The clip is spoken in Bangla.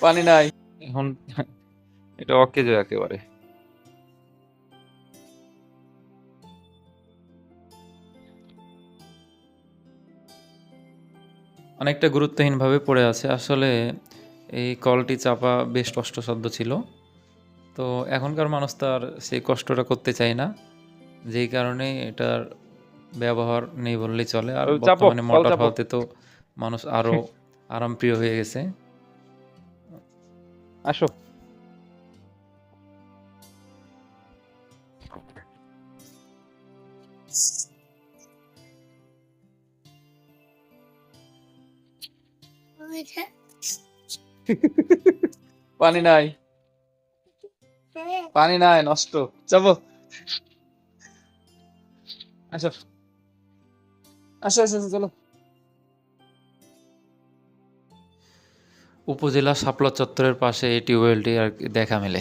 পানি নাই। এখন এটা অকেজ একেবারে। অনেকটা গুরুত্বহীনভাবে পড়ে আছে। আসলে এই কলটি চাপা বেশ কষ্টসাধ্য ছিল। তো এখনকার মানুষ তো আর সেই কষ্টটা করতে চায় না। যেই কারণে এটার ব্যবহার নেই বললেই চলে। আর বর্তমানে মোটর। হওয়াতে তো মানুষ আরও আরামপ্রিয় হয়ে গেছে। আসো। পানি নাই। পানি নাই নষ্ট। যাব। আসো। আসো আসো, চলো। উপজেলা শাপলা চত্বরের পাশে এই টিউবওয়েলটি আর দেখা মেলে।